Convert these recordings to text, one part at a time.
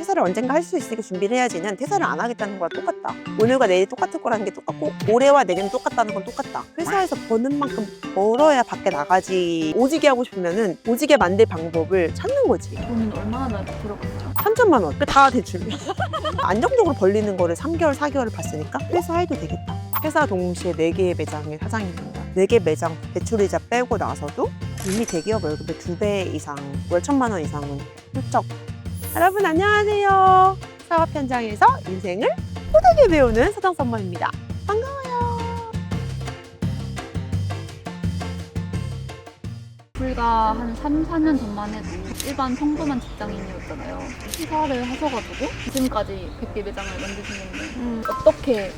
퇴사를 언젠가 할 수 있으니까 준비를 해야지는 퇴사를 안 하겠다는 거랑 똑같다. 오늘과 내일 똑같을 거라는 게 똑같고 올해와 내년이 똑같다는 건 똑같다. 회사에서 버는 만큼 벌어야 밖에 나가지. 오지게 하고 싶으면은 오지게 만들 방법을 찾는 거지. 돈은 얼마나 들어갔어요? 3천만 원. 그다 대출. 안정적으로 벌리는 거를 3개월, 4개월을 봤으니까 회사 해도 되겠다. 회사 동시에 4개의 매장의 사장이 된다. 4개 매장 대출이자 빼고 나서도 이미 대기업 월급의 2배 이상, 월 천만 원 이상은 훌쩍. 여러분 안녕하세요. 사업 현장에서 인생을 호되게 배우는 서장 선모입니다. 반가워요. 불과 한 3, 4년 전만 해도 일반 평범한 직장인이었잖아요. 퇴사를 하셔가지고 지금까지 100개 매장을 만드시는데 어떻게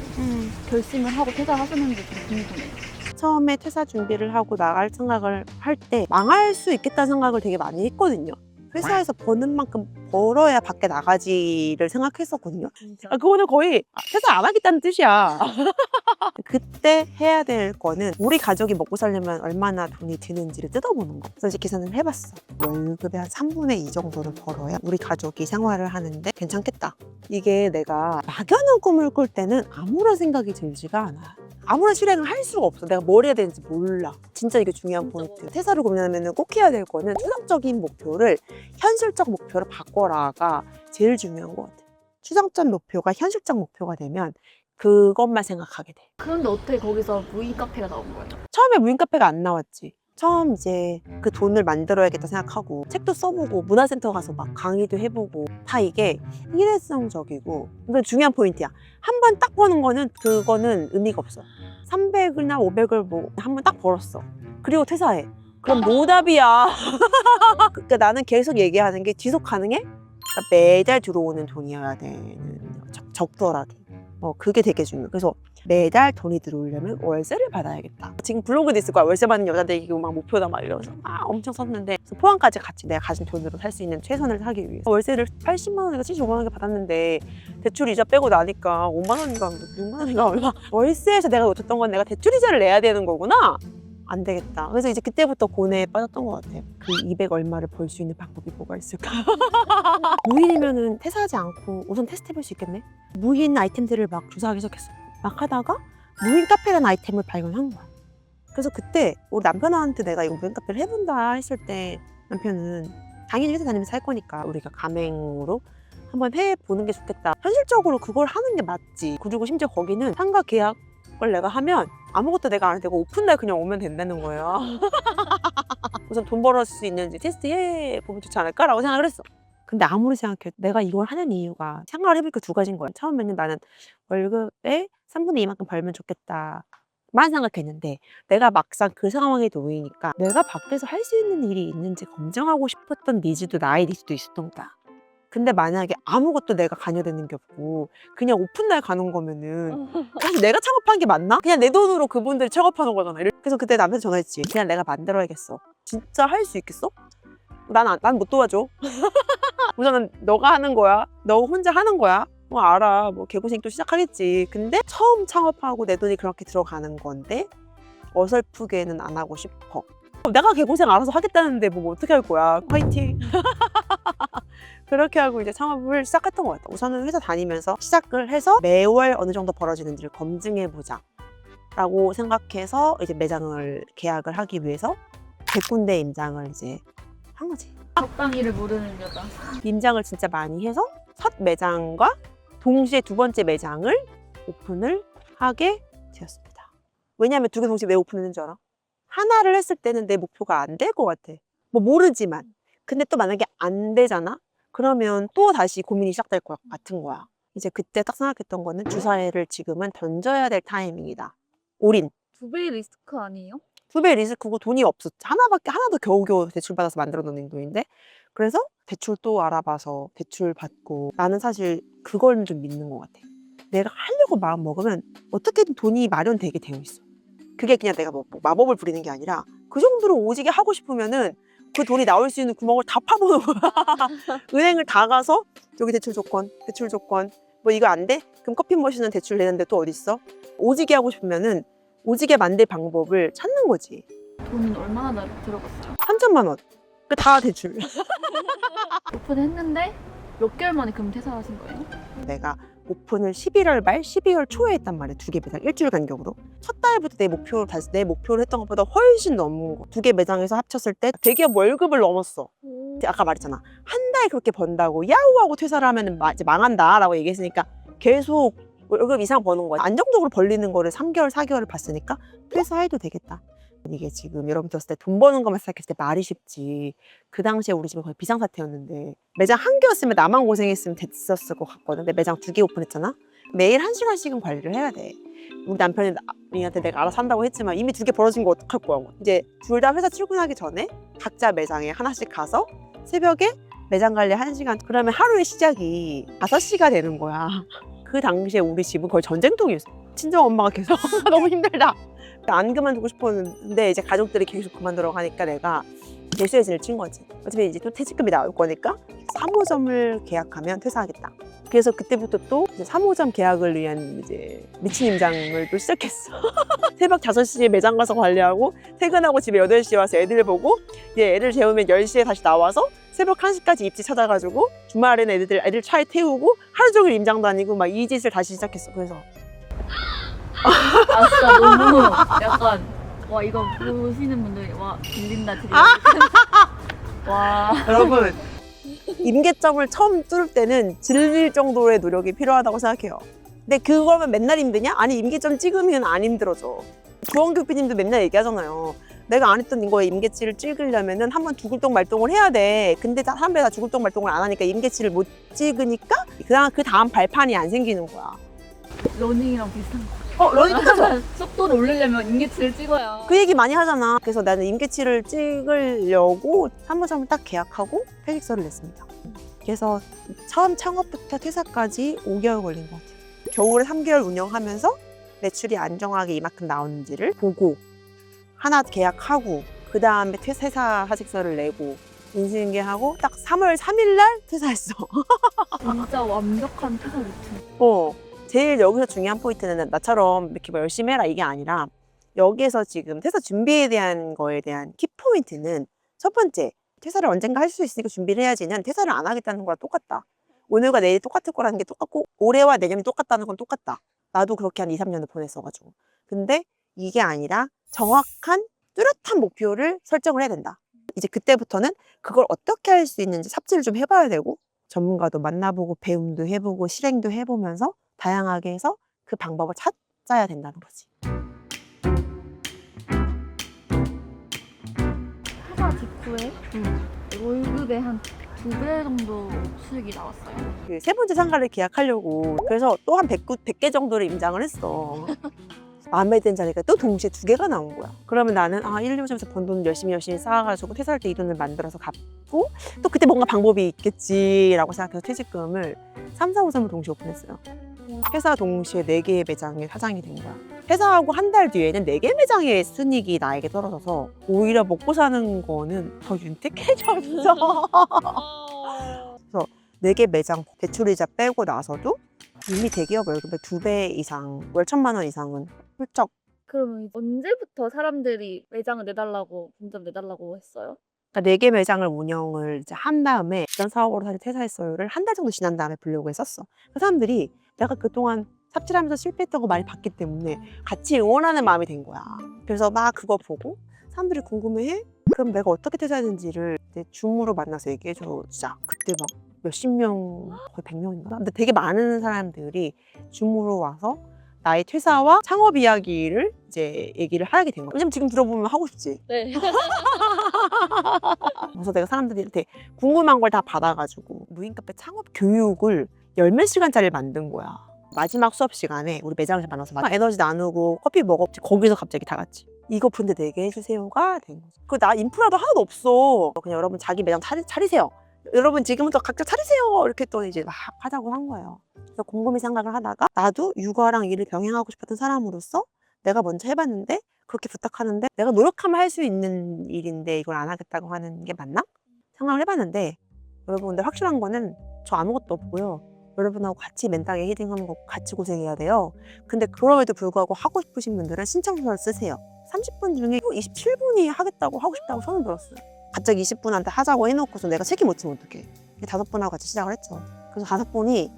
결심을 하고 퇴사하셨는지 좀 궁금해요. 처음에 퇴사 준비를 하고 나갈 생각을 할 때 망할 수 있겠다는 생각을 되게 많이 했거든요. 회사에서 버는 만큼 벌어야 밖에 나가지를 생각했었거든요. 아, 그거는 거의 퇴사 안 하겠다는 뜻이야. 그때 해야 될 거는 우리 가족이 먹고 살려면 얼마나 돈이 드는지를 뜯어보는 거. 그래서 이제 계산을 해봤어. 월급의 한 3분의 2 정도는 벌어야 우리 가족이 생활을 하는데 괜찮겠다. 이게 내가 막연한 꿈을 꿀 때는 아무런 생각이 들지가 않아. 아무런 실행을 할 수가 없어. 내가 뭘 해야 되는지 몰라. 진짜 이게 중요한 포인트. 퇴사를 고민하면 꼭 해야 될 거는 추상적인 목표를 현실적 목표로 바꿔 라가 제일 중요한 것 같아. 추상적 목표가 현실적 목표가 되면 그것만 생각하게 돼. 그런데 어떻게 거기서 무인 카페가 나온 거예요? 처음에 무인 카페가 안 나왔지. 처음 이제 그 돈을 만들어야겠다 생각하고 책도 써보고 문화센터 가서 막 강의도 해보고 다 이게 일회성적이고 이건 중요한 포인트야. 한 번 딱 버는 거는 그거는 의미가 없어. 300이나 500을 뭐 한 번 딱 벌었어. 그리고 퇴사해. 그럼 노답이야. 그러니까 나는 계속 얘기하는 게 지속 가능해? 그러니까 매달 들어오는 돈이어야 되는 적, 적더라도. 어, 그게 되게 중요해. 그래서 매달 돈이 들어오려면 월세를 받아야겠다. 지금 블로그도 있을 거야. 월세 받는 여자들 이거 막 목표다 막 이러면서 막 엄청 썼는데 포함까지 같이 내가 가진 돈으로 살 수 있는 최선을 하기 위해서 월세를 80만 원인가 75만 원인가 받았는데 대출 이자 빼고 나니까 5만 원인가 6만 원인가 얼마 월세에서 내가 놓쳤던 건 내가 대출 이자를 내야 되는 거구나. 안 되겠다. 그래서 이제 그때부터 고뇌에 빠졌던 것 같아요. 그 200 얼마를 벌 수 있는 방법이 뭐가 있을까? 무인이면은 퇴사하지 않고 우선 테스트해볼 수 있겠네. 무인 아이템들을 막 조사하기 시작했어. 막 하다가 무인 카페라는 아이템을 발견한 거야. 그래서 그때 우리 남편한테 내가 이거 무인 카페를 해본다 했을 때 남편은 당연히 회사 다니면서 할 거니까 우리가 가맹으로 한번 해보는 게 좋겠다. 현실적으로 그걸 하는 게 맞지. 그리고 심지어 거기는 상가 계약을 내가 하면 아무것도 내가 안 해도 되고 오픈날 그냥 오면 된다는 거예요. 우선 돈 벌을 수 있는지 테스트해 보면 좋지 않을까라고 생각을 했어. 근데 아무리 생각해도 내가 이걸 하는 이유가 생각을 해보니까 두 가지인 거야. 처음에는 나는 월급의 3분의 2만큼 벌면 좋겠다. 만 생각했는데 내가 막상 그 상황에 놓이니까 내가 밖에서 할 수 있는 일이 있는지 검증하고 싶었던 니즈도 나의 니즈도 있었던 거다. 근데 만약에 아무것도 내가 관여되는 게 없고 그냥 오픈날 가는 거면은 사실 내가 창업한 게 맞나? 그냥 내 돈으로 그분들이 창업하는 거잖아. 그래서 그때 남편 전화했지. 그냥 내가 만들어야겠어. 진짜 할 수 있겠어? 난난 못 도와줘. 우선은 너가 하는 거야. 너 혼자 하는 거야. 뭐 알아. 뭐 개고생 또 시작하겠지. 근데 처음 창업하고 내 돈이 그렇게 들어가는 건데 어설프게는 안 하고 싶어. 내가 개고생 알아서 하겠다는데 뭐 어떻게 할 거야. 화이팅. 그렇게 하고 이제 창업을 시작했던 것 같아. 우선은 회사 다니면서 시작을 해서 매월 어느 정도 벌어지는지를 검증해 보자. 라고 생각해서 이제 매장을 계약을 하기 위해서 100군데 임장을 이제 한 거지. 적당히를 모르는 여자. 임장을 진짜 많이 해서 첫 매장과 동시에 두 번째 매장을 오픈을 하게 되었습니다. 왜냐하면 두 개 동시에 왜 오픈했는지 알아? 하나를 했을 때는 내 목표가 안 될 것 같아. 뭐 모르지만. 근데 또 만약에 안 되잖아? 그러면 또 다시 고민이 시작될 것 같은 거야. 이제 그때 딱 생각했던 거는 주사위를 지금은 던져야 될 타이밍이다. 올인. 두 배의 리스크 아니에요? 두배 리스크고 돈이 없었지. 하나밖에, 하나도 겨우겨우 대출 받아서 만들어 놓은 돈인데. 그래서 대출 또 알아봐서 대출 받고. 나는 사실 그걸 좀 믿는 것 같아. 내가 하려고 마음 먹으면 어떻게든 돈이 마련되게 되어 있어. 그게 그냥 내가 뭐 마법을 부리는 게 아니라 그 정도로 오지게 하고 싶으면은 그 돈이 나올 수 있는 구멍을 다 파보는 거야. 은행을 다 가서 여기 대출 조건, 대출 조건. 뭐 이거 안 돼? 그럼 커피 머신은 대출 내는데 또 어디 있어? 오지게 하고 싶으면은 오지게 만들 방법을 찾는 거지. 돈은 얼마나 들어갔어요? 3천만 원. 그 다 대출. 오픈했는데 몇 개월 만에 그럼 퇴사하신 거예요? 내가 오픈을 11월 말 12월 초에 했단 말이야 두개 매장 일주일 간격으로. 첫 달부터 내 목표를 다시 내 목표를 했던 것보다 훨씬 넘은 거. 두 개 매장에서 합쳤을 때 대기업 월급을 넘었어. 아까 말했잖아. 한 달 그렇게 번다고 야우하고 퇴사를 하면 이제 망한다라고 얘기했으니까 계속 월급 이상 버는 거야. 안정적으로 벌리는 거를 3개월 4개월을 봤으니까 퇴사해도 되겠다 이게 지금 여러분 들었을 때 돈 버는 것만 생각했을 때 말이 쉽지. 그 당시에 우리 집은 거의 비상사태였는데 매장 한 개였으면 나만 고생했으면 됐었을 것 같거든. 근데 매장 두 개 오픈했잖아? 매일 한 시간씩은 관리를 해야 돼. 우리 남편이 나한테 내가 알아서 한다고 했지만 이미 두 개 벌어진 거 어떡할 거야? 이제 둘 다 회사 출근하기 전에 각자 매장에 하나씩 가서 새벽에 매장 관리 한 시간 그러면 하루의 시작이 다섯 시가 되는 거야. 그 당시에 우리 집은 거의 전쟁통이었어. 친정 엄마가 계속 너무 힘들다 안 그만두고 싶었는데 이제 가족들이 계속 그만두라고 하니까 내가 재수의 진을 친 거지. 어차피 이제 또 퇴직금이 나올 거니까 3호점을 계약하면 퇴사하겠다. 그래서 그때부터 또 이제 3호점 계약을 위한 이제 미친 임장을 또 시작했어. 새벽 5시에 매장 가서 관리하고 퇴근하고 집에 8시에 와서 애들 보고 이제 애들 재우면 10시에 다시 나와서 새벽 1시까지 입지 찾아가지고 주말에는 애들 애들 차에 태우고 하루 종일 임장 다니고 막 이 짓을 다시 시작했어. 그래서 아 진짜 너무 약간 와 이거 보시는 분들이 와 들린다 들린다 와 여러분 임계점을 처음 뚫을 때는 질릴 정도의 노력이 필요하다고 생각해요. 근데 그거면 맨날 힘드냐? 아니 임계점 찍으면 안 힘들어져. 구원규 PD님도 맨날 얘기하잖아요. 내가 안 했던 거에 임계치를 찍으려면은 한번 죽을똥 말똥을 해야 돼. 근데 다- 사람들이 다 죽을똥 말똥을 안 하니까 임계치를 못 찍으니까 그다음 그 다음 발판이 안 생기는 거야. 러닝이랑 비슷한 거 어, 러닝 속도를 올리려면 인계치를 찍어야 그 얘기 많이 하잖아. 그래서 나는 임계치를 찍으려고 사무점을 딱 계약하고 퇴직서를 냈습니다. 그래서 처음 창업부터 퇴사까지 5개월 걸린 것 같아요. 겨울에 3개월 운영하면서 매출이 안정하게 이만큼 나오는지를 보고 하나 계약하고 그 다음에 퇴사 하직서를 내고 인수인계하고 딱 3월 3일 날 퇴사했어. 진짜 완벽한 퇴사 루틴 어, 제일 여기서 중요한 포인트는 나처럼 이렇게 뭐 열심히 해라 이게 아니라 여기에서 지금 퇴사 준비에 대한 거에 대한 키 포인트는 첫 번째 퇴사를 언젠가 할 수 있으니까 준비를 해야지는 퇴사를 안 하겠다는 거랑 똑같다. 오늘과 내일 똑같을 거라는 게 똑같고 올해와 내년이 똑같다는 건 똑같다. 나도 그렇게 한 2, 3년을 보냈어가지고. 근데 이게 아니라 정확한 뚜렷한 목표를 설정을 해야 된다. 이제 그때부터는 그걸 어떻게 할 수 있는지 삽질을 좀 해봐야 되고 전문가도 만나보고 배움도 해보고 실행도 해보면서 다양하게 해서 그 방법을 찾아야 된다는 거지. 퇴사 직후에 월급의 한 두 배 정도 수익이 나왔어요 그 세 번째 상가를 계약하려고 그래서 또 한 100, 100개 정도를 임장을 했어. 마음에 드는 자리가 또 동시에 두 개가 나온 거야. 그러면 나는 아 1, 2호점에서 번돈 열심히 열심히 쌓아가지고 퇴사할 때 이 돈을 만들어서 갚고 또 그때 뭔가 방법이 있겠지라고 생각해서 퇴직금을 3, 4, 5점을 동시에 오픈했어요. 회사 동시에 네개의 매장의 사장이 된 거야. 회사하고 한 달 뒤에는 네개 매장의 순이익이 나에게 떨어져서 오히려 먹고 사는 거는 더 윤택해졌어. 네개 매장 대출이자 빼고 나서도 이미 대기업 월급의 두배 이상, 월 천만 원 이상은 훌쩍 그러면 언제부터 사람들이 매장을 내달라고 분점 내달라고 했어요? 그러니까 네 개 매장을 운영을 이제 한 다음에 이전 사업으로 사실 퇴사했어요를 한 달 정도 지난 다음에 불려고 했었어. 그 사람들이 내가 그동안 삽질하면서 실패했던 거 많이 봤기 때문에 같이 응원하는 마음이 된 거야. 그래서 막 그거 보고 사람들이 궁금해해? 그럼 내가 어떻게 퇴사했는지를 이제 줌으로 만나서 얘기해줘. 진짜 그때 막 몇십 명, 거의 백 명인가? 근데 되게 많은 사람들이 줌으로 와서 나의 퇴사와 창업 이야기를 이제 얘기를 하게 된 거야. 왜냐면 지금 들어보면 하고 싶지. 네 그래서 내가 사람들한테 궁금한 걸 다 받아가지고 무인 카페 창업 교육을 열몇 시간짜리 만든 거야. 마지막 수업 시간에 우리 매장에서 만나서 막 에너지 나누고 커피 먹어 거기서 갑자기 다 같이 이거 분대 내게 해주세요가 된 거지. 그나 인프라도 하나도 없어. 그냥 여러분 자기 매장 차리, 차리세요. 여러분 지금부터 각자 차리세요. 이렇게 또 이제 막 하자고 한 거예요. 그래서 곰곰이 생각을 하다가 나도 육아랑 일을 병행하고 싶었던 사람으로서 내가 먼저 해봤는데 그렇게 부탁하는데 내가 노력하면 할 수 있는 일인데 이걸 안 하겠다고 하는 게 맞나? 생각을 해봤는데 여러분 근데 확실한 거는 저 아무것도 없고요. 여러분하고 같이 맨땅에 히딩하는 거 같이 고생해야 돼요. 근데 그럼에도 불구하고 하고 싶으신 분들은 신청서를 쓰세요. 30분 중에 27분이 하겠다고 하고 싶다고 손을 들었어요. 갑자기 20분한테 하자고 해놓고서 내가 책임 못 지면 어떡해. 다섯 분하고 같이 시작을 했죠. 그래서 다섯 분이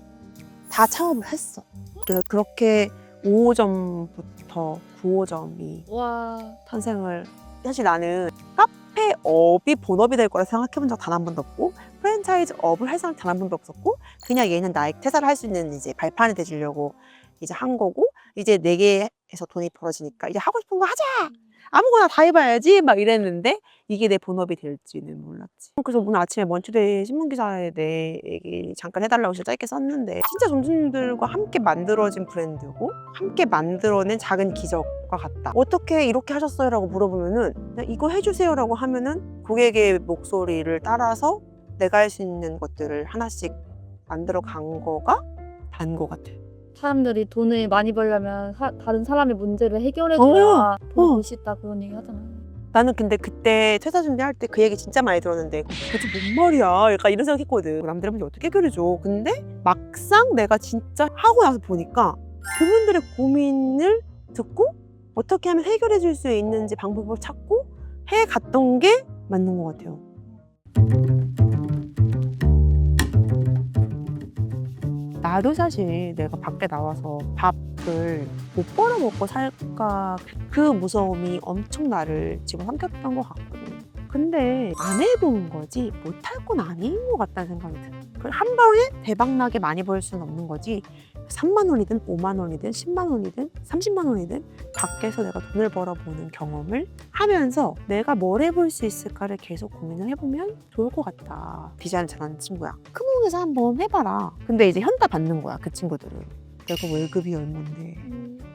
다 창업을 했어. 그- 그렇게 5호점부터 9호점이 와. 탄생을 사실 나는 카페 업이 본업이 될 거라 생각해 본 적 단 한 번도 없고 프랜차이즈 업을 할 생각 단 한 번도 없었고 그냥 얘는 나의 퇴사를 할 수 있는 이제 발판이 돼주려고 이제 한 거고 이제 내게에서 돈이 벌어지니까 이제 하고 싶은 거 하자 아무거나 다 해봐야지 막 이랬는데 이게 내 본업이 될지는 몰랐지 그래서 오늘 아침에 먼투데이 신문 기사에 내 얘기 잠깐 해달라고 진짜 짧게 썼는데 진짜 점주님들과 함께 만들어진 브랜드고 함께 만들어낸 작은 기적과 같다 어떻게 이렇게 하셨어요? 라고 물어보면은 "네, 이거 해주세요 라고 하면은 고객의 목소리를 따라서 내가 할 수 있는 것들을 하나씩 만들어 간 거가 단 거 같아 사람들이 돈을 많이 벌려면 사- 다른 사람의 문제를 해결해줘야 어. 벌수 있다 그런 얘기 하잖아요. 나는 근데 그때 퇴사 준비할 때 그 얘기 진짜 많이 들었는데 도대체 뭔 말이야 약간 이런 생각했거든 남들의 문제 어떻게 해결해줘 근데 막상 내가 진짜 하고 나서 보니까 그분들의 고민을 듣고 어떻게 하면 해결해 줄 수 있는지 방법을 찾고 해 갔던 게 맞는 것 같아요 나도 사실 내가 밖에 나와서 밥을 못 벌어 먹고 살까 그 무서움이 엄청 나를 지금 삼켰던 것 같거든. 근데 안 해본 거지 못할 건 아닌 것 같다는 생각이 들어. 그한 번에 대박나게 많이 벌 수는 없는 거지. 3만 원이든 5만 원이든 10만 원이든 30만 원이든 밖에서 내가 돈을 벌어보는 경험을 하면서 내가 뭘 해볼 수 있을까를 계속 고민을 해보면 좋을 것 같다. 디자인 잘하는 친구야. 크몽에서 한번 해봐라. 근데 이제 현타 받는 거야 그 친구들은. 내가 월급이 얼마인데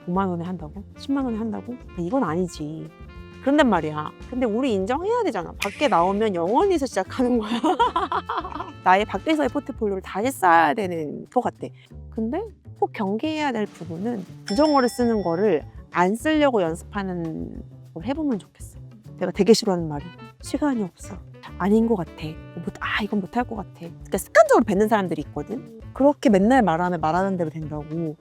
5만 원에 한다고? 10만 원에 한다고? 이건 아니지. 그런단 말이야. 근데 우리 인정해야 되잖아. 밖에 나오면 영원히서 시작하는 거야. 나의 밖에서의 포트폴리오를 다시 쌓아야 되는 것 같아. 근데 꼭 경계해야 될 부분은 부정어를 쓰는 거를 안 쓰려고 연습하는 걸 해보면 좋겠어. 내가 되게 싫어하는 말이 시간이 없어. 아닌 것 같아. 못, 아 이건 못할 것 같아. 그러니까 습관적으로 뱉는 사람들이 있거든. 그렇게 맨날 말하면 말하는 대로 된다고.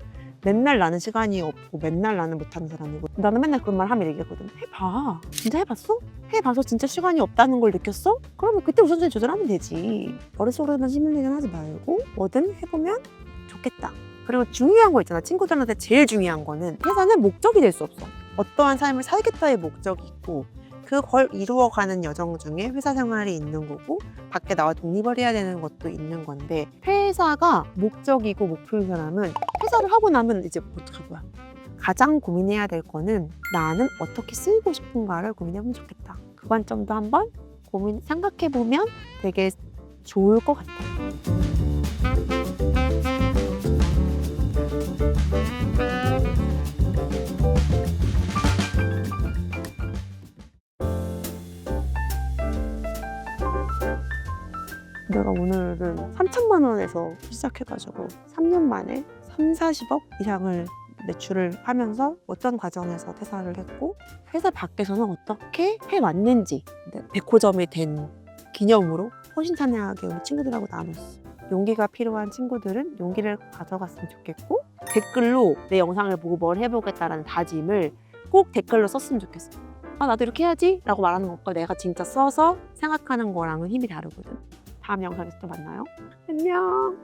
맨날 나는 시간이 없고 맨날 나는 못하는 사람이고. 나는 맨날 그런 말 하면 얘기하거든. 해봐. 진짜 해봤어? 해봐서 진짜 시간이 없다는 걸 느꼈어? 그러면 그때 우선순위 조절하면 되지. 머릿속으로만 시뮬레이션 하지 말고 뭐든 해보면 좋겠다. 그리고 중요한 거 있잖아. 친구들한테 제일 중요한 거는 회사는 목적이 될 수 없어. 어떠한 삶을 살겠다의 목적이 있고 그걸 이루어가는 여정 중에 회사 생활이 있는 거고 밖에 나와 독립을 해야 되는 것도 있는 건데 회사가 목적이고 목표인 사람은 회사를 하고 나면 이제 어떡할 거야? 가장 고민해야 될 거는 나는 어떻게 쓰이고 싶은가를 고민해보면 좋겠다. 그 관점도 한번 고민 생각해 보면 되게 좋을 것 같아. 내가 오늘은 3천만 원에서 시작해가지고 3년 만에 3, 40억 이상을 매출을 하면서 어떤 과정에서 퇴사를 했고 회사 밖에서는 어떻게 해왔는지 백호점이 된 기념으로 호신탄회하게 우리 친구들하고 나눴어. 용기가 필요한 친구들은 용기를 가져갔으면 좋겠고 댓글로 내 영상을 보고 뭘 해보겠다라는 다짐을 꼭 댓글로 썼으면 좋겠어. 아 나도 이렇게 해야지 라고 말하는 것과 내가 진짜 써서 생각하는 거랑은 힘이 다르거든. 다음 영상에서 또 만나요. 안녕.